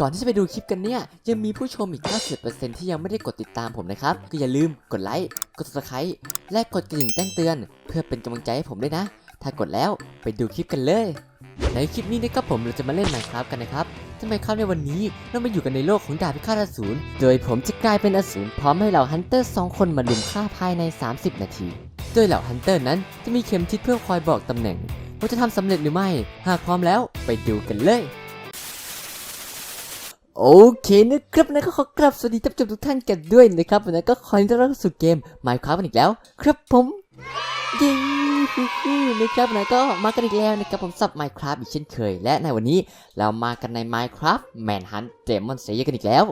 ก่อนที่จะไปดูคลิปกันเนี่ย ยังมีผู้ชมอีก 90%ที่ยังไม่ได้กดติดตามผมนะครับ ก็อย่าลืมกดไลค์ กด subscribe และกดกระดิ่งแจ้งเตือน เพื่อเป็นกำลังใจให้ผมด้วยนะ ถ้ากดแล้วไปดูคลิปกันเลย ในคลิปนี้นะครับผมเราจะมาเล่น Minecraft กันนะครับทำไมครับในวันนี้เรามาอยู่กันในโลกของดาบพิฆาตอสูร โดยผมจะกลายเป็นอสูรพร้อมให้เหล่าฮันเตอร์สองคนมาลุมฆ่าภายใน 30 นาที โดยเหล่าฮันเตอร์นั้นจะมีเข็มทิศเพื่อคอยบอกตำแหน่งว่าจะทำสำเร็จหรือไม่ หากพร้อมแล้วไปดูกันเลย โอเคนะครับนะก็ขอกราบสวัสดีท่านผู้ชมทุกท่านกันด้วยนะครับวันนี้ก็ขอต้อนรับสู่เกม Minecraft กันอีกแล้ว ครับผมย้ฮู้ๆนะครับนะก็มากันอีกแล้วนะครับผมสับ Minecraft อีกเช่นเคย และในวันนี้เรามากันใน Minecraft Manhunt Demon Slayer กันอีกแล้ว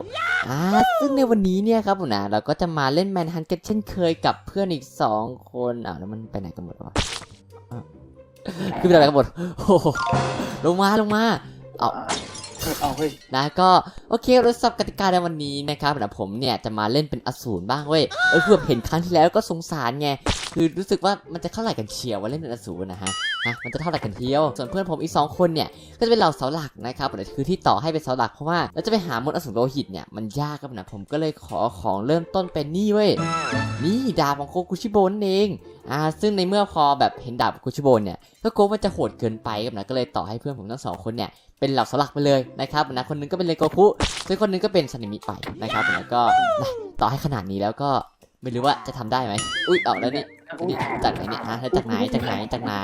อ่าซึ่งในวันนี้เนี่ยครับผมนะเราก็จะมาเล่น Manhunt กันเช่นเคยกับเพื่อนอีกสองคนอ้าวแล้วมันไปไหนกันหมดวะขึ้นไปไหนกันหมดโอ้โหลงมาลงมาเอา เอาเฮ้ยนะก็โอเคเราสับกติกาในวันนี้นะครับเดี๋ยวผมเนี่ยจะมาเล่นเป็นอสูรบ้างเว้ยเออคือแบบเห็นครั้งที่แล้วก็สงสารไงคือรู้สึกว่ามันจะเท่าไหร่กันเชียวว่าเล่นเป็นอสูรนะฮะฮะมันจะเท่าไหร่กันเที่ยว ส่วนเพื่อนผมอีกสองคนเนี่ยก็จะเป็นเหล่าเสาหลักนะครับแต่คือที่ต่อให้เป็นเสาหลักเพราะว่าเราจะไปหามดอสูรโลหิตเนี่ยมันยากครับนะผมก็เลยขอของเริ่มต้นเป็นนี่เว้ยนี่ดาบของโคกุชิโบนเองอ่าซึ่งในเมื่อพอแบบเห็นดาบโคกุชิโบนเนี่ยก็กลัวว่าจะโหดเกินไปครับนะก็เลยต่อให้เพื่อนผมทั้งสองคนเนี่ยเป็นเหล่าสลักไปเลยนะครับนะคนหนึงก็เป็นเลโกคุส่วนคนหนึงก็เป็นซานิมิไปนะครับแล้วก็นะต่อให้ขนาดนี้แล้วก็ไม่รู้ว่าจะทำได้ไหมอุ้ยเอาแล้วนี่นี่จากไหนเนี่ยฮะจากไหนจากไหนจากไหน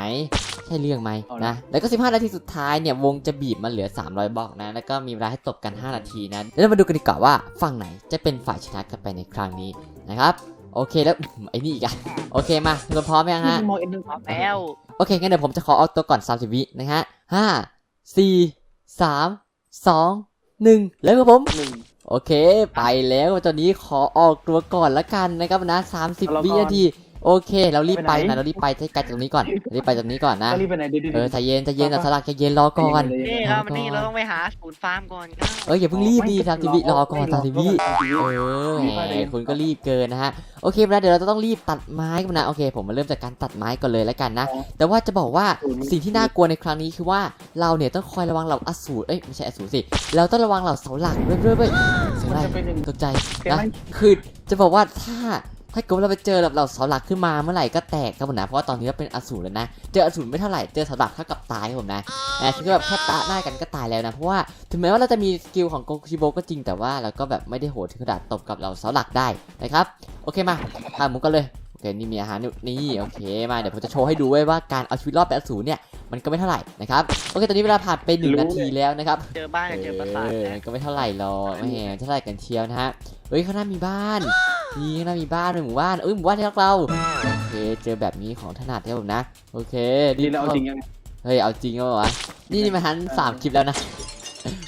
ใช่เรื่องไหมนะแล้วก็ 15 นาทีสุดท้ายเนี่ยวงจะบีบมาเหลือ 300บล็อกนะแล้วก็มีเวลาให้ตบกัน 5 นาทีนะแล้วเรามาดูกันดีกว่าว่าฝั่งไหนจะเป็นฝ่ายชนะกันไปในครั้งนี้นะครับโอเคแล้วอื้อหือไอ้นี่อีกอะโอเคมาทุกคนพร้อมยังฮะมองเอ็นหนึ่งพร้อมแล้วโอเคงั้นเดี๋ยวผมจะขอเอาตัวก่อน 30 วินะฮะห้าสี่ สามสองหนึ่งแล้วครับผมหนึ่งโอเค ไปแล้วตอนนี้ขอออกตัวก่อนละกันนะครับนะ30เอาวิละก่อนนาที โอเคเรารีบไปไปไหนนะเรารีบไปให้ไกลจากตรงนี้ก่อนรีบไปจากนี้ก่อนนะก็รีบไปไหนดีดีเออใจเย็นใจเย็นนะสลักใจเย็นรอก่อนนี่ครับวันนี้เราต้องไปหาศูนย์ฟาร์มก่อนครับเอ้ยอย่าเพิ่งรีบดี30วิรอก่อน30วิเอเออแหมคุณก็รีบเกินนะฮะโอเคนะเดี๋ยวเราจะต้องรีบตัดไม้กันนะโอเค ผมมาเริ่มจากการตัดไม้ก่อนเลยแล้วกันนะ แต่ว่าจะบอกว่าสิ่งที่น่ากลัวในครั้งนี้คือว่าเราเนี่ยต้องคอยระวังเหล่าอสูรเอ้ยไม่ใช่อสูรสิเราต้องระวังเหล่าเสาหลักด้วยด้วยด้วยเสียงมันอะไรจะเป็นอย่างนี้ตกใจเสียงนะอะไรคือจะบอกว่าถ้า ถ้าเกิดว่าเราไปเจอแบบเหล่าเสาหลักขึ้นมาเมื่อไหร่ก็แตกครับผมนะเพราะว่าตอนนี้เราเป็นอสูรแล้วนะเจออสูรไม่เท่าไหร่เจอเสาหลักเท่ากับตายครับผมนะแต่คือแบบแค่ตาหน้ากันก็ตายแล้วนะเพราะว่าถึงแม้ว่าเราจะมีสกิลของโกคุชิโบก็จริงแต่ว่าเราก็แบบไม่ได้โหดถึงขนาดตบกับเหล่าเสาหลักได้นะครับโอเคมาพาหมูกันเลย โอเคนี่มีอาหารอยู่นี่โอเคมาเดี๋ยวผมจะโชว์ให้ดูไว้ว่าการเอาชีวิตรอดแบบอสูรเนี่ยมันก็ไม่เท่าไหร่นะครับโอเคตอนนี้เวลาผ่านไปหนึ่งนาทีแล้วนะครับเจอบ้านกับเจอปราสาทเออนะมันก็ไม่เท่าไหร่หรอกไม่แหมเท่าไหร่กันเชียวนะฮะเฮ้ยข้างหน้ามีบ้านนี่ข้างหน้ามีบ้านเป็นหมู่บ้านเอ้ยหมู่บ้านที่รักเราโอเคเจอแบบนี้ของถนัดครับผมนะโอเคดีแล้วเอาจริงยังไงเฮ้ยเอาจริงก็วะนี่นี่มาทันสามคลิปแล้วนะ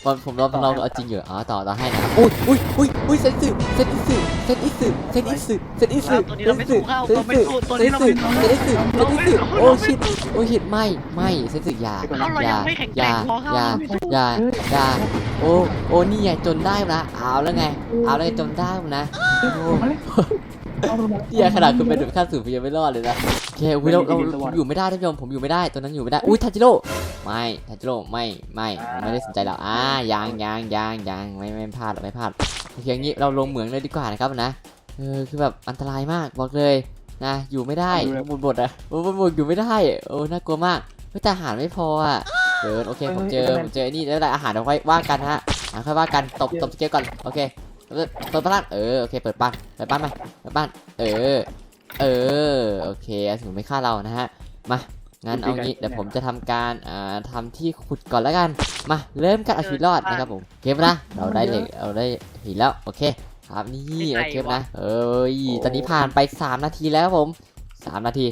ผมผมลองลองเอาจริงอยู่อ๋อต่อต่อให้นะอุ้ยอุ้ยอุ้ยอุ้ยเซนสึเซนอิสึเซนอิสึเซนอิสึเซนอิสึตัวนี้เราไม่สู้เข้าเราไม่สู้ตัวนี้เราเซไม่นสู้อิสึเซนอิสึเซนอิสึโอ้ชิตโอ้ชิตไม่ไม่เซนสึอย่าเอาเราอยัย่างไม่แข็งอแกร่ย่างพอเข้าอย่าอย่าอย่าโอ้โอ้นี่ไงจนได้นะเอาแล้วไงเอาแล้วไงจนได้นะโอ้ เอาลงมาเหี้ยขนาดคุณเป็นแบบขั้นสูงคุณยังไม่รอดเลยนะโอเคอุ้ยเราเราผมอยู่ไม่ได้ท่านผู้ชมผมอยู่ไม่ได้ตัวนั้นอยู่ไม่ได้อุ้ยทาจิโร่ไม่ทาจิโร่ไม่ไม่ผมไม่ได้สนใจหรอกอ่ายางยางยางยางไม่ไม่พลาดหรอกไม่พลาดโอเคอย่างนี้เราลงเหมืองเลยดีกว่านะครับนะเออคือแบบอันตรายมากบอกเลยนะอยู่ไม่ได้บนบดอะโอ้บนบดอยู่ไม่ได้โอ้น่ากลัวมากเฮ้ยแต่อาหารไม่พออะเกินโอเคผมเจอผมเจอไอ้นี่แล้วอะไรอาหารเราค่อยว่ากันฮะอะค่อยว่ากันตบตบสเกลก่อนโอเค เปิดเปิดบ้านเออโอเคเปิดบ้านเปิดบ้านไปเปิดบ้าน เออ เออโอเคถึงไม่ฆ่าเรานะฮะมางั้นเอางี้เดี๋ยวผมจะทำการอ่าทำที่ขุดก่อนแล้วกันมาเริ่มกันเอาชีวิตรอดนะครับผมโอเคปะนะเราได้เหล็กเราได้หินแล้วโอเค ครับนี่โอเคปะนะเอ้ยตอนนี้ผ่านไป 3 นาทีแล้วครับผม 3 นาที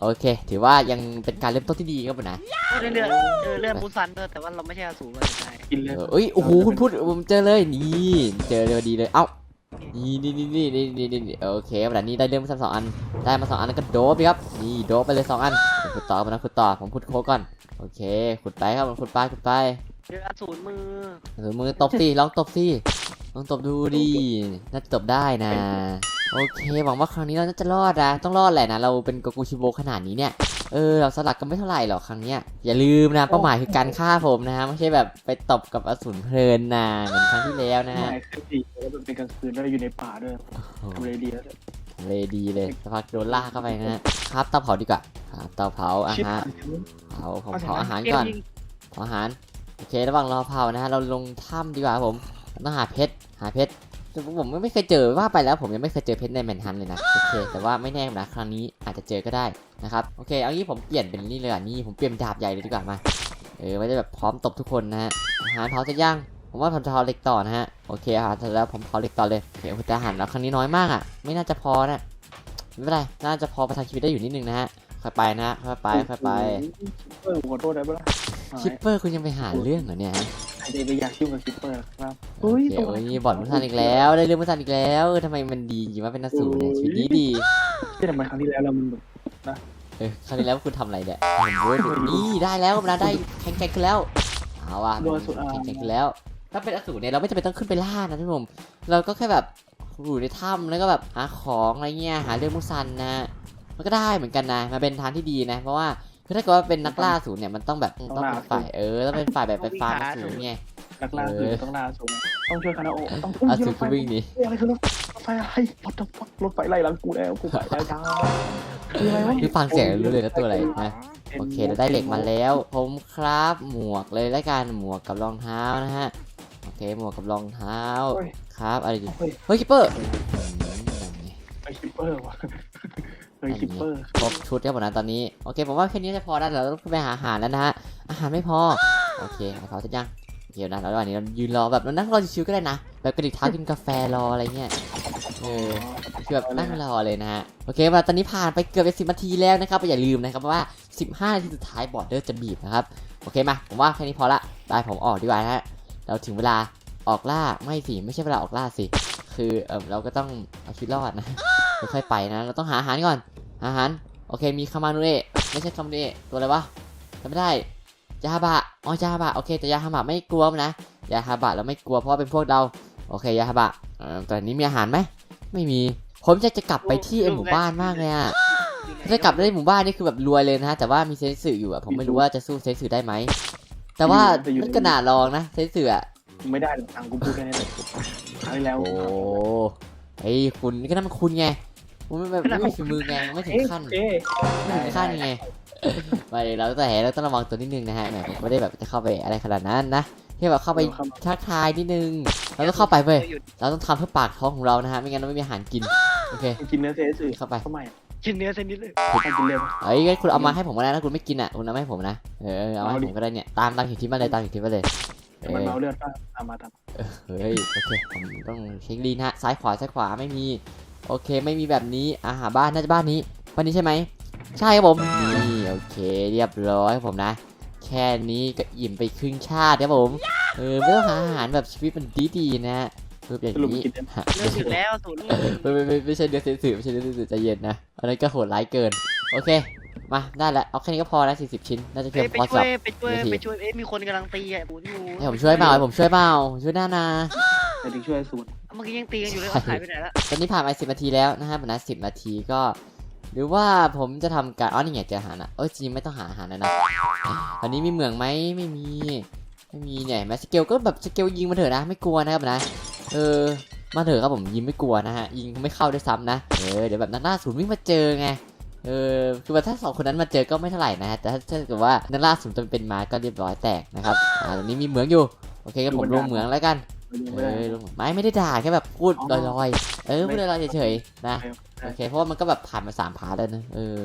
โอเค ถือว่ายังเป็นการเริ่มต้นที่ดีครับผมนะเลือเรื่ออเลือดบูซันเลือดแต่ว่าเราไม่ใช่อสูรเลยใช่กินเลย เอุ้ยโอ้โหคุณพูดผมเจอเลยนี่เจอเลยพอดีเลยเอ้านี่นี่นี่นี่นี่นี่โอเคครับนนี้ได้เริ่มซัำสองอันได้มาสองอันแล้วก็โดบไปครับนี่โดบไปเลยสองอันขุดต่อมาผมนะขุดต่อผมขุดโคก่อนโอเคขุดไปครับผมขุดไปขุดไป เจออสูรมือเออมือตบสิลองตบสิลองตบดูดิน่าจะตบได้นะ โอเค หวังว่าครั้งนี้เราน่าจะรอดนะ ต้องรอดแหละนะ เราเป็นโกกูชิโบขนาดนี้เนี่ย เออ เราสลักกันไม่เท่าไหร่หรอกครั้งเนี้ย อย่าลืมนะ เป้าหมายคือการฆ่าผมนะฮะ ไม่ใช่แบบไปตบกับอสูรเพลินนะเหมือนครั้งที่แล้วนะฮะนายคือดีแล้วมันเป็นกลางคืนด้วยอยู่ในป่าด้วยโอ้โหทำเลดีแล้วด้วยเลยดีเลยสักพักโดนลากเข้าไปนะฮะครับเตาเผาดีกว่าครับเตาเผาอาชิบหารหายเผาผมเอาเสร็จเผาแล้วอาหารเกมก่อนยิงเผาอาหาร โอเคระหว่างรอเผานะฮะเราลงถ้ำดีกว่าผมต้องหาเพชรหาเพชรแต่ผมไม่เคยเจอว่าไปแล้วผมยังไม่เคยเจอเพชรในแมนฮันเลยนะโอเคแต่ว่าไม่แน่นะครั้งนี้อาจจะเจอก็ได้นะครับโอเคเอางี้ผมเปลี่ยนเป็นนี่เลยอะนี่ผมเปลี่ยนดาบใหญ่เลยดีกว่ามาเออไว้จะแบบพร้อมตบทุกคนนะฮะอาหารเผาจะย่างผมว่าผมจะเผาเหล็กต่อนะฮะโอเคอาหารเสร็จแล้วผมเผาเหล็กต่อเลยโอเคอาหารแล้วครั้งนี้น้อยมากอะไม่น่าจะพอนะไม่เป็นไรน่าจะพอประทังชีวิตได้อยู่นิดนึงนะฮะค่อยไปนะค่อยไปค่อยไปขอโทษได้ปะล่ะ คิปเปอร์คุณยังไปหาเรื่องเหรอเนี่ยฮะใครจะไปอยากยุ่งกับคิปเปอร์ครับโอเคโอ้ยนี่บอดมุทันอีกแล้ว ได้เรื่องมุทันอีกแล้วเออทำไมมันดีจริงว่าเป็นนักสู้เนี่ยชีวิตดีดีที่ทำไมครั้งที่แล้วเรามันแบบเออครั้งที่แล้วคุณทำอะไรเนี่ยเห็นด้วยนี่ได้แล้วนะได้แข็งแกร่งขึ้นแล้วเอาว่ะโดนสุดอ่าแข็งแกร่งขึ้นแล้ว ถ้าเป็นอสูรเนี่ยเราไม่จำเป็นต้องขึ้นไปล่านะท่านผู้ชมเราก็แค่แบบอยู่ในถ้ำแล้วก็แบบหาของอะไรเงี้ยหาเรื่องมุซันนะมันก็ได้เหมือนกันนะมันเป็นทางที่ดีนะ เพราะว่า คือถ้าเกิดว่าเป็นนักล่าอสูรเนี่ยมันต้องแบบต้องเป็นฝ่ายเออต้องเป็นฝ่ายแบบไปฟาร์มอสูรไงนักล่าคือต้องล่าสูงต้องช่วยคานาโอต้องอรสูรถไฟคือวิ่งหนีอะไรคือรถไฟอะไรรถไฟรถไฟไล่หลังกูแล้วกูไปแล้วจ้าคืออะไรวะคือฟังเสียงรู้เลยนะตัวอะไรนะโอเคเราได้เหล็กมาแล้ว ผมครับหมวกเลยแล้วกันหมวกกับรองเท้านะฮะโอเคหมวกกับรองเท้าครับอะไรดีเฮ้ยเฮ้ยคิปเปอร์ไอคิปเปอร์ว่ะ ไอคิปเปอร์ครบชุดแล้วหมดนะตอนนี้โอเคผมว่าแค่นี้จะพอแล้วเราต้องไปหาอาหารแล้วนะฮะอาหารไม่พอโอเคเอาเขาจะยังเดี๋ยวนะแล้วระหว่างนี้เรายืนรอแบบเรานั่งรอชิวๆก็ได้นะแบบกระดิกเท้ากินกาแฟรออะไรเงี้ยเออคือแบบนั่งรอเลยนะฮะโอเคมาตอนนี้ผ่านไปเกือบจะสิบนาทีแล้วนะครับอย่าลืมนะครับว่า 15นาทีสุดท้ายบอร์เดอร์จะบีบนะครับโอเคมาผมว่าแค่นี้พอละได้ผมออกดีกว่านะฮะเราถึงเวลาออกล่าไม่สิไม่ใช่เวลาออกล่าสิ คือเออเราก็ต้องเอาชีวิตรอดนะ ค่อยๆไปนะ เราต้องหาอาหารก่อน อาหาร โอเค มีคามานุเอะไม่ใช่คามานุเอะตัวอะไรวะจำไม่ได้ยาฮาบะ อ๋อยาฮาบะ โอเค แต่ยาฮาบะไม่กลัวนะ ยาฮาบะเราไม่กลัวเพราะว่าเป็นพวกเรา โอเค ยาฮาบะเอ่อตอนนี้มีอาหารไหม ไม่มี ผมจะจะกลับไปที่ไอหมู่บ้านมากเลยอะถ้ากลับได้หมู่บ้านนี่คือแบบรวยเลยนะฮะ แต่ว่ามีเซนสึอยู่อะผมไม่รู้ว่าจะสู้เซนสึได้ไหม แต่ว่ามันก็น่าลองนะเซนสึอะไม่ได้หรอกทางกูพูดแค่นี้เลยครั้งที่แล้วโอ้ไอ้ยคุณนี่ก็นั่นมันคุณไง คุณไม่แบบไม่มีฝีมือไงไม่ถึงขั้นเอ๊ะไม่ถึงขั้นไงไม่เราแต่เราต้องระวังตัวนิดนึงนะฮะแหมผมไม่ได้แบบจะเข้าไปอะไรขนาดนั้นนะแค่แบบเข้าไปทักทายนิดนึงเราต้องเข้าไปเว้ยเราต้องทำเพื่อปากท้องของเรานะฮะไม่งั้นเราไม่มีอาหารกินโอเคกินเนื้อเซสึเข้าไปทำไมชิ้นเนื้อเส้นนิดเลยผมกินเร็วเอ้ยงั้นคุณเอามาให้ผมก็ได้นะคุณไม่กินอะคุณเอามาให้ผมนะเออเอามาให้ผมก็ได้เนี่ยตามตามเขียนทิปมาเลยตามเขียนทิปมาเลยเอมันอเมาเลือดป่ะตามมาตามเฮ้ยโอเคผมต้องเช็คลีนฮะซ้ายขวาซ้ายขวาไม่มี โอเคไม่มีแบบนี้อาหารบ้านน่าจะบ้านนี้บ้านนี้ใช่ไหมใช่ครับผมนี่โอเคเรียบร้อยครับผมนะ แค่นี้ก็อิ่มไปครึ่งชาติครับผมเออไม่ต้องหาอาหารแบบชีวิตมันดีๆนะรูปอย่างสรุปนี้กินเนื้อฮะเลือกถึงแล้วศูนย์ไม่ไม่ไม่ไม่ใช่เดือดเซนสื่อไม่ใช่เดือดเซนสื่อใจเย็นนะอันนั้นก็โหดร้ายเกินโอเคมาได้แล้วเอาแค่นี้ก็พอแล้ว40 ชิ้นน่าจะเพียงไปพอช่สำหวรับยไปช่วยนาทีไปช่วยเอ๊ะมีคนกำลังตีอะปูนอยู่ให้ผมช่วยเปล่าให้ผมช่วยเปล่าผมช่วยหน้านาแต่ถึงช่วยสูตร เมื่อกี้ยังตีกันอยู่เลยเอาหายไปไหนละตอนนี้ผ่านไป10นาทีแล้วนะครับนะ10นาทีก็ หรือว่าผมจะทำการอ๋อนี่ไงเจออาหารอะเอ้ยจริงไม่ต้องหาอาหารแล้วนะอันนี้มีเหมืองไหมไม่มีไม่มีเนี่ยเห็นไหมสเกลก็แบบสเกลยิงมาเถอะนะ ไม่กลัวนะครับนะ เออมาเถอะครับผมยิงไม่กลัวนะฮะยิงไม่เข้าด้วยซ้ำนะเออเดี๋ยวแบบนักล่าศูนย์วิ่งมาเจอไงเออคือว่าถ้าสองคนนั้นมาเจอก็ไม่เท่าไหร่นะฮะแต่ถ้าถ้าเกิดว่านักล่าศูนย์จะเป็นม้าก็เรียบร้อยแตกนะครับอ่าตรงนี้มีเหมืองอยู่โอเคก็ผมลงเหมืองแล้วกันไม่ เอได้อลงไม่ไม่ได้ด่าแค่แบบพูดอ๋ลออยๆ เออพูดลอยๆเฉยๆนะโอเคเพราะว่ามันก็แบบผ่านมาสามพาร์ทแล้วนะเออ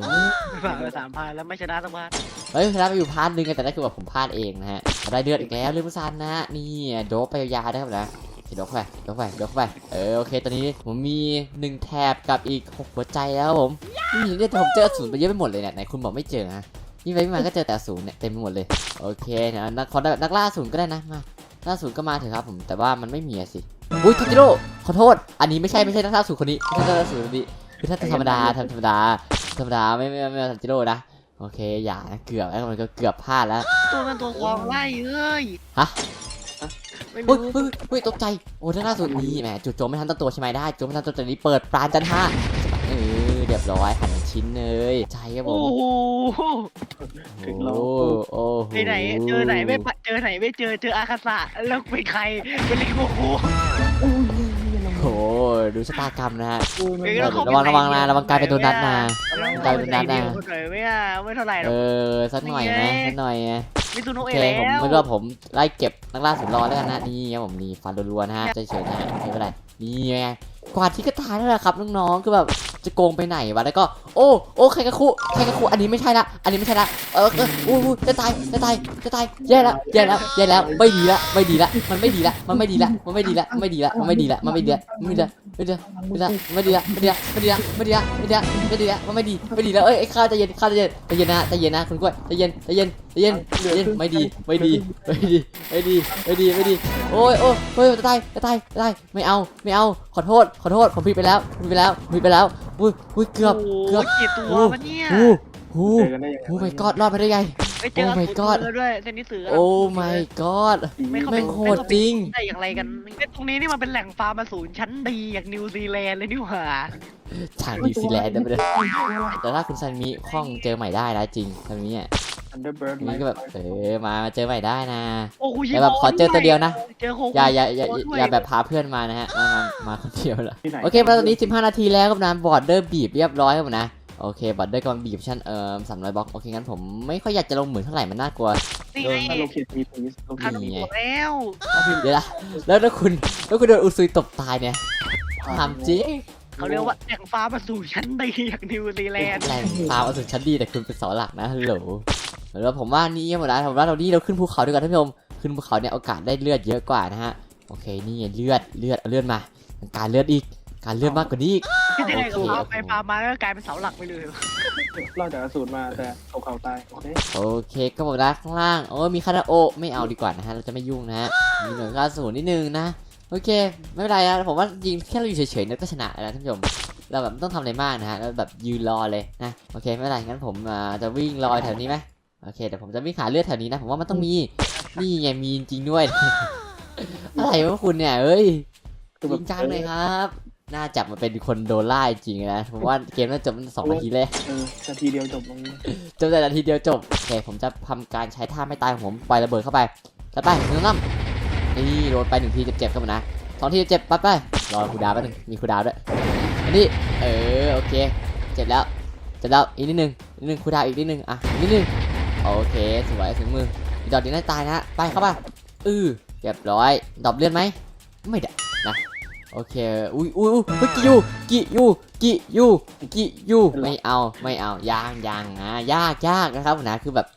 ไปฝากไปสามพันแล้วไม่ชนะสักพันเฮ้ยชนะไปอยู่พาร์ทหนึงไงแต่นั่นคือแบบผมพลาดเองนะฮะได้เดือดอีกแล้วเรื่องมุซันนะนี่โดบไปยาวๆได้ครับนะโอเคโดบเข้าไปโดบเข้าไปโดบเข้าไปเออโอเคตอนนี้ผมมีหนึ่งแถบกับอีกหกหัวใจแล้วครับผมนี่เนี่ยผมเจอศูนย์ไปเยอะไปหมดเลยเนี่ยไหนคุณบอกไม่เจอนะนี่ไปไม่มาก็เจอแต่ศูนย์เนี่ยเต็มไปหมดเลยโอเคนะนักขอนักล่าศูนย์ก็ได้นะมา ล่าศูนย์ก็มาเถอะครับผมแต่ว่ามันไม่มีอะสิอุ้ยทันจิโร่ขอโทษ อันนี้ไม่ใช่ไม่ใช่นักล่าศูนย์คนนี้ไม่ใช่นักล่าศูนย์คนนี้คือถ้าธรรมดาธรรมดาธรรมดาไม่ไม่ไม่ไม่ทันจิโร่นะโอเคอย่านะเกือบแล้วมันก็เกือบพลาดแล้วตัวกันตัวควงไล่เอ้ยฮะไม่เฮ้ยรู้เฮ้ยเฮ้ยตกใจโอ้ท่านล่าสุดนี่แหมจุดโจมไม่ทันตั้งตัวใช่ไหมได้โจมไม่ทันตั้งตัวนี้เปิดปราณจันทราเออเรีย บบร้อยหั่นเป็นชิ้นเลยใช่ครับผโอ้มโหถึงเราโอ้โอ้โหไปไหนเจอไหนไม่ปะเจอไหนไม่เจอเจออาคาสะแล้วเป็นใครเป็นลิโกโคโอ้ยเหี้ยโอ้โหดูชะตากรรมนะฮะโอ้ยเฮ้ยมันแล้วเขาระวังระวังนะระวังกลายเป็นโดนัทนะกลายเป็นนัดนะคนหน่อยไม่อะไม่เท่าไหร่หรเออกอสักหน่อยไหมสักหน่อยไงมิซุโนะโอเอเคแล้ผมวไม่รู้ว่าผมไล่เก็บนักล่าสุดรอแล้วกันนะนี่ครับผมนี่ฟันรัวๆนะฮะเฉยๆนะฮะไม่เป็นไรนี่ไงกวาดที่กระทานั่นแหละครับน้องๆคือแบบ จะโกงไปไหนวะแล้วก็โอ้โอ้ใครกระคุใครกระคุอันนี้ไม่ใช่ละอันนี้ไม่ใช่ละเออเอออู้จะตายจะตายจะตายแย่แล้วแย่แล้วแย่แล้วไม่ดีละไม่ดีละมันไม่ดีละมันไม่ดีละมันไม่ดีละไม่ดีละมันไม่ดีละมันไม่ดีละมันไม่ดีละไม่ดีละไม่ดีละไม่ดีละไม่ดีละไม่ดีละไม่ดีละไม่ดีละไม่ดีละมันไม่ดีไม่ดีล้วเอ้ยข้าใจเย็นข้าใจเย็นใจเย็นนะใจเย็นนะคุณกล้วยใจเย็นใจเย็นใจ เย็นใจเย็นไม่ดีไม่ดีไม่ดีไม่ดีไม่ดีไม่ดีโอ้ยโอ้ยเฮ้ยจะตายจะตายจะตายไม่เอาไม่เอาขอโทษขอโทษผมผิดไปแล้วผิดไปแล้วผิดไปแล้วอุ้ยอุ้ยเกือบโโหเกือบกี่ตัวโอ้วะเนี่ยหูหูเจอกันได้ยังไงหูไม่กอดรอดไปได้ไงไปเจอ Oh my สูตร god เรือด้วยเซนนิสือโอ้ my god ไม่เข้าแม่ไปงโหดจริงได้อย่างไรกันไอ้ตรงนี้นี่มันเป็นแหล่งฟาร์มอสูรชั้นดีอย่างนิวซีแลนด์เลยนี่หว่าทางนิวซีแลนด์นะไม่ได้แต่ถ้าคุณซันมิคล่องเจอใหม่ได้นะจริงซันมิอะ อันเดอร์เบิร์ดนี่ก็แบบเออมามาเจอใหม่ได้นะโอ้โหยิงแต่แบบขอเจอตัวเดียวนะเจอโคอย่าอย่าอย่าโคด้วยอย่าแบบพาเพื่อนมานะฮะมามามาคนเดียวละที่ไหนโอเคมาตอนนี้ 15 นาทีแล้วครับนะบอร์ดเดอร์บีบเรียบร้อยครับผมนะโอเคบอร์ดเดอร์กำลังบีบชั้นเอ่อสามร้อยบล็อกโอเคงั้นผมไม่ค่อยอยากจะลงเหมือนเท่าไหร่มันน่ากลัวนี่เอไงอถ้าเราเขียนมีพีซเราคัเขีนยนนี่หมดแล้วเดี๋ยวนะแล้วถ้าคุณแล้วคุณโดนอุซุยตบตายเนี่ยถามจริงเขาเรียกว่าแหล่งฟาร์มอสูรชั้นดีอย่างนิวซีแลนด์แรงฟาร์มเอาสุดชั้นดีแต่คุณเป็นเสาหลักนะฮัลโหล แล้วผมว่านี่หมดแล้วผมว่าเรานี่เราขึ้นภูเขาดีกว่าท่านผู้ชมขึ้นภูเขาเนี่ยโอกาสได้เลือดเยอะกว่านะฮะโอเคนี่ไงเลือดเลือดเอาเลือดมา การเลือดอีกการเลือดมากกว่านี้อีกที่ไหนก็โอเคฟาร์มไปฟาร์มมาก็กลายเป็นเสาหลักไปเลยเราจากอสูรมาแต่เขาเขาตายโอเคโอเคก็บอกนะข้างล่างโอ้ยมีคาราโอะไม่เอาดีกว่านะฮะเราจะไม่ยุ่งนะฮะมีหน่วยกล้าสูนนิดนึงนะโอเค ไม่เป็นไรนะผมว่ายิงแค่เราอยู่เฉยๆเนี่ยก็ชนะแล้วนะท่านผู้ชมเราแบบไม่ต้องทำอะไรมากนะฮะแล้วแบบยืนรอเลยนะโอเคไม่เป็นไรงั้นผมอ่าจะวิ่งรอแถวนี้ไหม โอเคแต่ผมจะวิ่งหาเลือดแถวนี้นะ ผมว่ามันต้องมี นี่ไงมีจริงๆด้วย อะไรวะคุณเนี่ยเอ้ยคือจแบริบงจังเลยครับ น่าจับมาเป็นคนโดนไล่จริงนะ ผมว่าเกมน่าจบมันสองนาทีเลยเออนาทีเดียวจบตรงนี้จบแต่นาทีเดียวจบ โอเค ผมจะทำการใช้ท่าไม่ตายของผมปล่อยระเบิดเข้าไปแล้วไปหนึ่งน้ำนี่โดนไปหนึ่งทีเจ็บๆครับผมนะสองทีเจ็บปั๊บไป รอคูลดาวน์แป๊บนึงมีคูลดาวน์ด้วย อันนี้ เออ โอเค เจ็บแล้ว เจ็บแล้ว อีกนิดนึงนิดนึงคูลดาวน์อีกนิดนึง อะอีกนิดนึง โอเคสวยถึงมืออีกดอกนี้น่าตายนะไปเข้าไปอือเรียบร้อยดอกเลือดไหมไม่ได้นะโอเคอุ้ยอุ้ยอุ้ยเฮ้ยกิยูกิยูกิยูกิยูไม่เอาไม่เอายางยางนะยากยากนะครับผมนะคือแบบ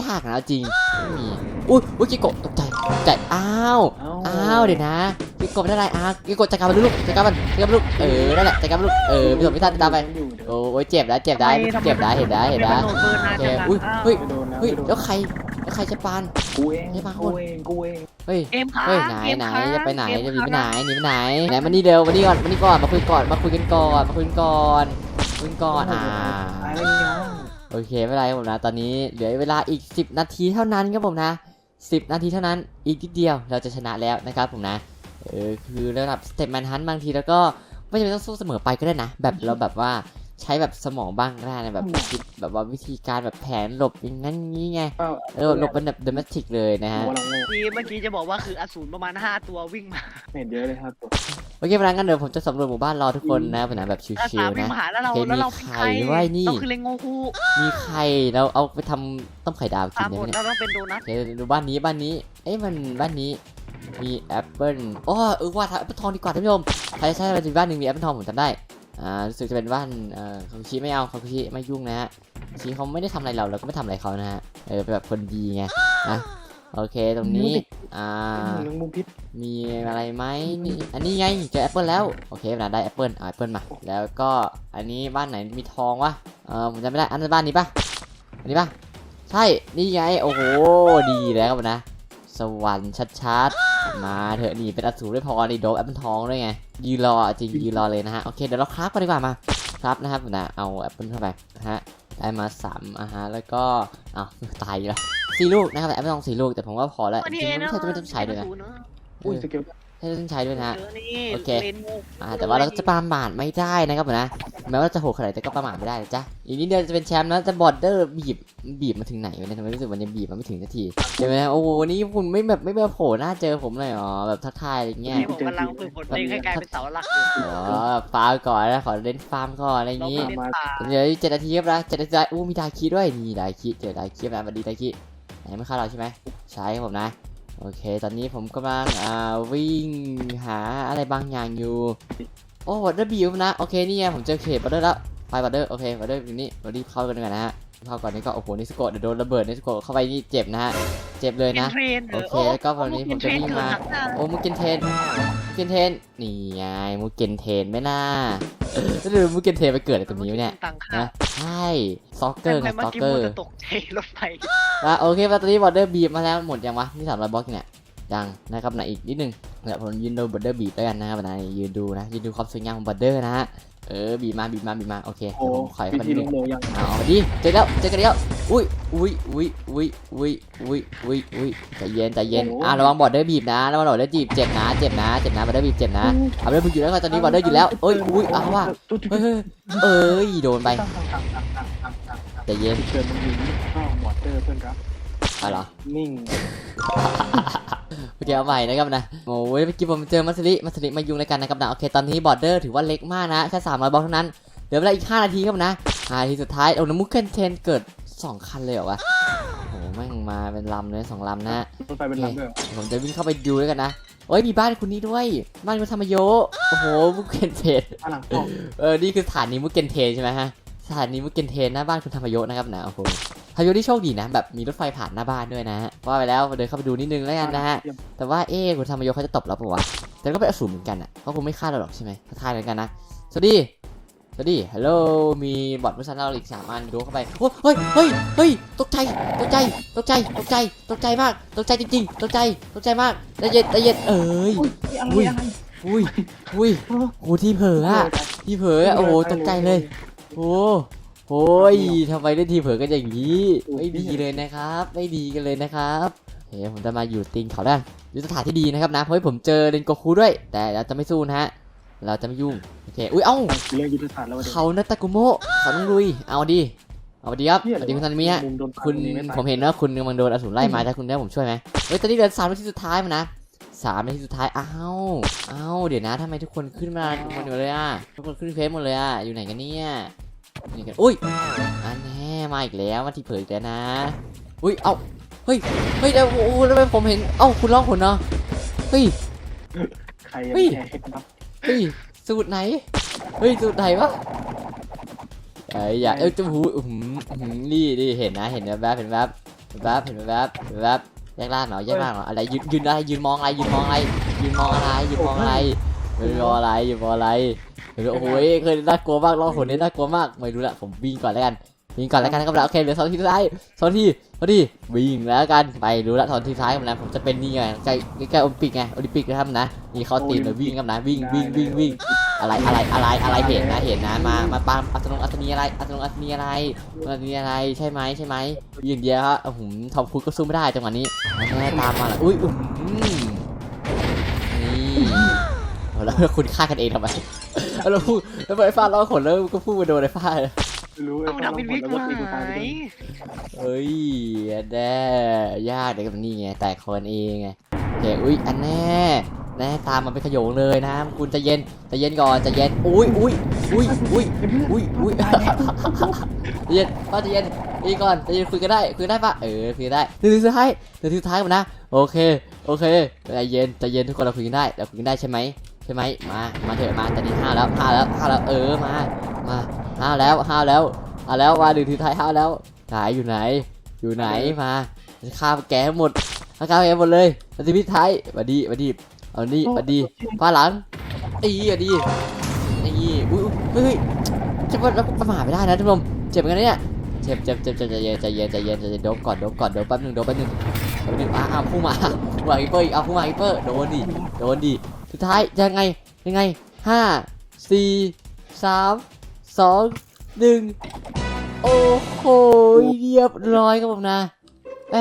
ยากนะเอาจริงไม่มีอุ้ยอุ้ยกิโกะตกใจตกใจอ้าวอ้าวเดี๋ยวนะกิโกะไม่ได้อะไรอ้าวกิโกะจัดการมันลูกจัดการมันจัดการมันลูกเออนั่นแหละจัดการมันลูกเออไม่ต้องไม่ทันตามไปโอ้ยเจ็บแล้วเจ็บได้เจ็บได้เห็นได้เห็นได้โดนเบิร์นโอนะเคจังอุ้ยอ้าวเฮ้ยไม่โดนนะ เฮ้ยไม่โดนแล้วใครแล้วใครจะปาน กูเองให้มากูเองกูเองเฮ้ย เกมค้างเฮ้ยไหนเกมไหนค้างจะไปไหนเกมจะหนีไปค้างไหนหนีไปไหนไหนมานี่เร็วมานี่ก่อนมานี่ก่อนมาคุยก่อนมาคุยกันก่อนมาคุยกันก่อนคุยกันก่อนอ่าตายแล้วยังโอเคไม่เป็นไรครับผมนะตอนนี้เหลือเวลาอีก 10 นาทีเท่านั้นครับผมนะ 10 นาทีเท่านั้นอีกนิดเดียวเราจะชนะแล้วนะครับผมนะเออคือระดับสเต็ปแมนฮันบางทีแล้วก็ไม่จำเป็นต้องสู้เสมอไปก็ได้นะ แบบเราแบบว่า ใช้แบบสมองบ้างก็ได้นะแบบคิดแบบว่าวิธีการแบบแผนหลบอย่างนั้นอย่างนี้ไงเปล่าเออหลบเป็นแบบเดมติกเลยนะฮะ หัวเราโง่ทีเมื่อกี้จะบอกว่าคืออสูรประมาณ 5 ตัววิ่งมาเห็นเยอะเลยครับตัวโอเคพนักงานเดี๋ยวผมจะสำรวจหมู่บ้านรอทุกคนนะผมนะแบบชิอาสาวๆวิ่งนะ มาหาแล้วเราโอเคแล้วเรามีเป็นไข่ใครด้วยนี่ เราคือเลงโงคูมีไข่เราเอาไปทำต้มไข่ดาวกิตานมได้หมไหมดเนี่ยเราต้องเป็นโดนัทโอเคดูบ้านนี้บ้านนี้ เอ้ยมันบ้านนี้มีแอปเปิลอ๋อเออว่าทำแอปเปิลทองดีกว่าท่านผู้ชมใช่ใช่มันจะมีบ้านหนึ่งมีแอปเปิลทองผมจำได้ อ่ารู้สึกจะเป็นบ้านเอ่อคาคุชิไม่เอาคาคุชิไม่ยุ่งนะฮะคาคุชิเขาไม่ได้ทำอะไรเราเราก็ไม่ทำอะไรเขานะฮะเออเป็นแบบคนดีไงนะโอเคตรงนี้อ่าเรื่องมุมพิษมีอะไรไหมนี่อันนี้ไงเจอแอปเปิลแล้วโอเคนะได้แอปเปิลเอาแอปเปิลมาแล้วก็อันนี้บ้านไหนมีทองวะเออผมจำไม่ได้อันนั้นบ้านนี้ปะอันนี้ปะใช่นี่ไงโอ้โหดีแล้วครับนะ สวรรค์ชัดๆ มาเถอะนี่เป็นอสูรไม่พอนี่โดบแอปเปิลทองด้วยไงยืนรอจริงยืนรอเลยนะฮะโอเคเดี๋ยวเราคราฟกันดีกว่ามาครับนะครับนะเอาแอปเปิลเข้าไปนะฮะได้มาสามอะฮะแล้วก็อ้าวตายอีกแล้วสี่ลูกนะครับแอปเปิลทองสี่ลูกแต่ผมว่าพอแล้วจอันนี้ริงเองๆมันนะไม่ใช่จะไม่ต้องใช้เลยนะอสูรเนอะอุ้ยสเกล ใช่ต้องใช้ด้วยนะเจอนี่โอเคเลนมุกอ่าแต่ว่าเราก็จะประมาทไม่ได้นะครับผมนะแม้ว่าจะโหดขนาดไหนแต่ก็ประมาทไม่ได้นะจ๊ะอีกนิดเดียวจะเป็นแชมป์แล้วแต่บอร์เดอร์บีบบีบมาถึงไหนวะเนี่ยทำไมรู้สึกวันนี้บีบมาไม่ถึงสักทีใช่ไหมโอ้โหวันนี้คุณไม่แบบไม่มาโผล่หน้าเจอผมเลยอ๋อแบบทักทายอะไรเงี้ย นี่ผมกำลังฝึกฝนเพลงให้กลายเป็นเสาหลักอยู่อ๋อฟาร์มก่อนนะขอเล่นฟาร์มก่อนอะไรอย่างลองงี้ไปเล่นป่าเดี๋ยวเจ็ดนาทีครับนะเจ็ดนาทีได้อู้มีไดาคิด้วยนี่ไดาคิเจอไดาคินะสวัสดีไดาคิไหนไม่ฆ่าเราใช่ไหมใช่ครับผมนะ โอเค ตอนนี้ผมกำลังอ่าวิ่งหาอะไรบางอย่างอยู่ โอ้บัตเดอร์บิวนะ โอเคนี่ไงผมเจอเขตบัตเดอร์แล้ว ไปบัตเดอร์ โอเคบัตเดอร์อยู่นี่เรารีบเข้ากันดีกว่อนนะฮะ เข้าก่อนนี่ก็โอ้โหนิสโกะเดี๋ยวโดนระเบิดนิสโกะเข้าไปนี่เจ็บนะฮะ เจ็บเลยเป็นนะเทรนโอเค แล้วก็วันนี้ผมจะวิ่งมา โอ้มูเกนเทนมู เกนเทนนี่ไงมูเกนเทนไม่น่าแล้วดูมูเกนเทนไปเกิดอะไรตรงนี้วะเนี่ยตังค่านะใช่ซอกเกอร์ไงเมื่ซออกกี้เกอมูร์จะตกใจรถไฟอะโอเคมาตอนนี้บอร์เดอร์บีบมาแล้วหมดยังวะนี่สามร้อยบล็อกเนี่ยยังนะครับนะอีกนิดนึงเดี๋ยวผมยืนดูบอร์เดอร์บีบแล้วกันนะครับนะยืนดูนะยืนดูความสวยงามของบอร์เดอร์นะฮะ เออบีบมาบีบมาบีบมาโอเคโอ้เดี๋ยวผมถอยเข้าพี่ไปทีนิดลนึงงโลยังเอาเอาดีเจอแล้วเจอกันแล้วอุ้ยอุ้ยอุ้ยอุ้ยอุ้ยอุ้ยอุ้ยอุ้ยใจเย็นใจเย็นอะระวังบอร์เดอร์บีบนะระวังบอร์เดอร์บีบเจ็บนะเจ็บนะเจ็บนะบอร์เดอร์บีบเจ็บนะเอาเรื่องมึงอยู่แล้วก็ตอนนี้บอร์เดอร์อยู่แล้วเอ้ยอุ้ยเอาว่ะเฮ้ยเฮ้ยเอ้ยโดนไปใจเย็นเชิญมันอยู่นี่ก็วอเตอร์เพื่อนครับอะไรเหรอนิ่ง โอเคเอาใหม่นะครับนะโอ้ยเมื่อกี้ผมเจอมัสลิมัสลิมายุงในกันนะครับนะโอเคตอนนี้บอร์เดอร์ถือว่าเล็กมากนะแค่300บล็อกเท่านั้นเดี๋ยวเวลาอีก 5 นาทีครับนะ5นาทีสุดท้าย โอ้น้ำมุกเคนเทนเกิด 2 คันเลยเหรอวะ โอ้แม่งมาเป็นลำเลยสองลำนะรถไฟเป็นลำด้วยเหรอผมจะวิ่งเข้าไปดูแล้วกันนะ โอ้ยมีบ้านคุณนี้ด้วย บ้านคุณธรรมโย โอ้โห มุกเคนเทนอะหลังห้องเออ นี่คือสถานีมุกเคนเทนใช่ไหมฮะ สถานีมุกเคนเทนหน้าบ้านคุณธรรมโยนะครับนะโอ้โหธรรมโยที่โชคดีนะแบบมีรถไฟผ่านหน้าบ้านด้วยนะฮะว่าไปแล้วเดินเข้าไปดูนิดนึงแล้วกันนะฮะแต่ว่าเอ๊ะคุณธรรมโยเขาจะตบเราปะวะแต่ก็เป็นอสูรเหมือนกันอะเขาคงไม่ฆ่าเราหรอกใช่ไหมทักทายเหมือนกันนะสวัสดีสวัสดีฮัลโหล มีบอทผู้ชนะเราอีกสามอันดูเข้าไป โอ้เฮ้ย เฮ้ย เฮ้ย ตกใจ ตกใจ ตกใจ ตกใจ ตกใจมาก ตกใจจริงๆ ตกใจ ตกใจมากใจเย็นใจเย็นเอ้ย อุ้ยอะไรอะไรอุ้ย อุ้ยโอ้ที่เผลออะที่เผลออะโอ้โห ตกใจเลย โอ้โหยทำไมได้ทีเผลอกันอย่างนี้ ไม่ดีเลยนะครับ ไม่ดีกันเลยนะครับเฮ้ยผมจะมาอยู่ตีนเขาด้านยุทธศาสตร์ที่ดีนะครับนะ เพราะว่าผมเจอเรนโกคูด้วย แต่เราจะไม่สู้นะฮะ เราจะไม่ยุ่ง โอเค อุ้ยเอ้าเรื่องยุทธศาสตร์แล้วเด็กเขานาตากุโมะเขาต้องลุย เอาดิเอาดีครับสวัสดีคุณซันมิฮะ คุณ ผมเห็นว่าคุณกำลังโดนอสูรไล่มาถ้าคุณได้ผมช่วยไหมเฮ้ย ตอนนี้เหลือสามนาทีสุดท้ายมานะสามนาทีสุดท้าย อ้าวอ้าวเดี๋ยวนะทำไมทุกคนขึ้นมาหมดเลยอะ ทุกคนขึ้นเฟซหมดเลยอะ อยู่ไหนกันเนี่ย นี่กันอุ้ยอันแน่มาอีกแล้วมาที่เผยอีกแล้วนะ อุ้ยเอ้าเฮ้ยเฮ้ยแล้วโอ้โหทำไมผมเห็นเอ้าคุณร้องผลเนาะเฮ้ยใครยังเฮ้ยแค่ครับเฮ้ยสูตรไหนเฮ้ยสูตรไหนวะเอ้ยอย่าเอ้ยจมูกอื้อหืออื้อหือนี่นี่เห็นนะเห็นแวบๆเห็นแวบแวบเห็นแวบเห็นแวบแยกล่างเหรอแยกล่างเหรออะไรยืนยืนอะไรยืนมองอะไรยืนมองอะไรยืนมองอะไรยืนมองอะไร ยืนมองอะไรยืนมองอะไรเฮ้ยโอ้โหเคยน่ากลัวมากรอบผลนี้น่ากลัวมากไม่รู้ละผมวิ่งก่อนแล้วกันวิ่งก่อนแล้วกันนะครับโอเคเหลือสองทีสุดท้ายสองทีสองทีวิ่งแล้วกันไปรู้ละสองทีสุดท้ายครับนะผมจะเป็นนี่ไงใกล้ใกล้โอลิมปิกไงโอลิมปิกนะครับนะนี่เขาตีมเลยวิ่งครับนะวิ่งวิ่งวิ่งวิ่งอะไรอะไรอะไรอะไรเห็นนะเห็นนะมามาปามอัตโนอัตนีอะไรอัตโนอัตนีอะไรอัตนีอะไรใช่ไหมใช่ไหมอย่างเดียวฮะโอ้โหทอมครูซก็สู้ไม่ได้จังหวะนี้แม่ตามมาละอุ้ยอุ้มนี่เอา แล้วคุณฆ่ากันเองทำไมเอาแล้วพูดแล้วไอ้ฟ้าร้องขนแล้วก็พูดมาโดนไอ้ฟ้าเลยไม่รู้เอาดับเป็นวิกแล้วหรถตีกูตายาไปยเอ้ยแน่ยากเด็กกับนี่ไงแตกคนเองไงโอเคอุ้ยอันแน่แน่ตามมาเป็นขโยงเลยนะคุณใจะเย็นใจะเย็นก่อนใจะเย็นอุ้ยอุ้ยอุ้ยอุ้ยอุ้ยอุ้ยใจเย็นป้าใจเย็นอีก่อนใจเย็นคุยกันได้คุยกันได้ปะเออคุยกันได้หนึ่งทีสุดท้ายหนึ่งทีสุดท้ายมานะโอเคโอเคใจเย็นใจเย็นทุกคนเราคุยกันได้เราคุยกันได้ใช่ไหม ใช่ไหมมา มาเถอะมาตอนนี้ห้าแล้วห้าแล้วห้าแล้วเออมา มาห้าแล้วห้าแล้วห้าแล้วมาหนึ่งทีสุดท้ายห้าแล้วไหนอยู่ไหน อยู่ไหนมาจะฆ่าแกให้หมดฆ่าแกให้หมดเลยนาทีพิท้ายมาดีมาดีเอานี่มาดีฟ้าหลังอีอะดีนี่อุ้ยอุ้ยเฮ้ยจะว่าประมาทไม่ได้นะท่านผู้ชมเจ็บเหมือนกันเนี่ยเจ็บเจ็บเจ็บเจ็บใจเย็นใจเย็นใจเย็นใจเย็นโดนก่อนโดนก่อนโดนแป๊บนึงโดนแป๊บนึงโดนหนึ่งอ้าวพุ่งมาพุ่งมาอีเปอร์อีกอ้าวพุ่งมาอีเปอร์โดนดิโดนดิ สุดท้ายยังไงยังไงห้าสี่สามสองหนึ่งโอ้โหเรียบร้อยครับผมนะแหม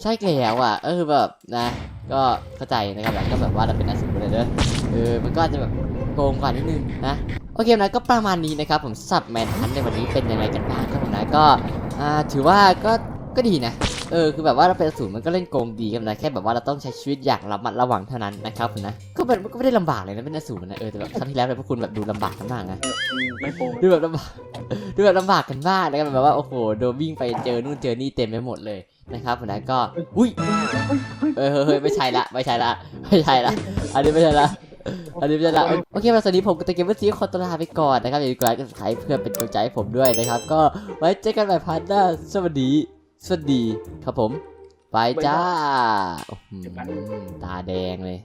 ใช่แล้วอะเออแบบนะ ก็เข้าใจนะครับแล้วก็แบบว่าเราเป็นนักสืบเลยเด้อเออมันก็จจะแบบโกงกว่านิดนึงนะโอเคนะก็ประมาณนี้นะครับผมสับแมนทันในวันนี้เป็นยังไงกันบ้างครับผมนะก็อ่าถือว่าก็ก็ดีนะ เออคือแบบว่าเราเป็นอสูรมันก็เล่นโกงดีครับนะแค่แบบว่าเราต้องใช้ชีวิตอย่างระมัดระวังเท่านั้นนะครับผมนะก็แบบก็ไม่ได้ลำบากเลยนะเป็นอสูรนะเออแต่แบบครั้งที่แล้วเนี่ยพวกคุณแบบดูลำบากกันมากนะเอออืมไม่โปงดูแบบลำบากดูแบบลำบากกันมากนะครับแบบว่าโอ้โหโดนวิ่งไปเจอนู่นเจอนี่เต็มไปหมดเลยนะครับผมนะก็อุ้ยเฮ้ยเฮ้ยเออเฮ้ยไม่ใช่ละไม่ใช่ละไม่ใช่ละอันนี้ไม่ใช่ละอันนี้ไม่ใช่ละโอเคมาสวัสดีผมกับตะเกียบวัซีขอตัวลาไปก่อนนะครับอย่าลืมกดไลค์กดไลค์เพื่อเป็นกำลังใจให้ผมด้วยนะครับ ก็ไว้เจอกันใหม่พาร์ทหน้าสวัสดี สวัสดีครับผม ไปจ้าอื้อหือตาแดงเลย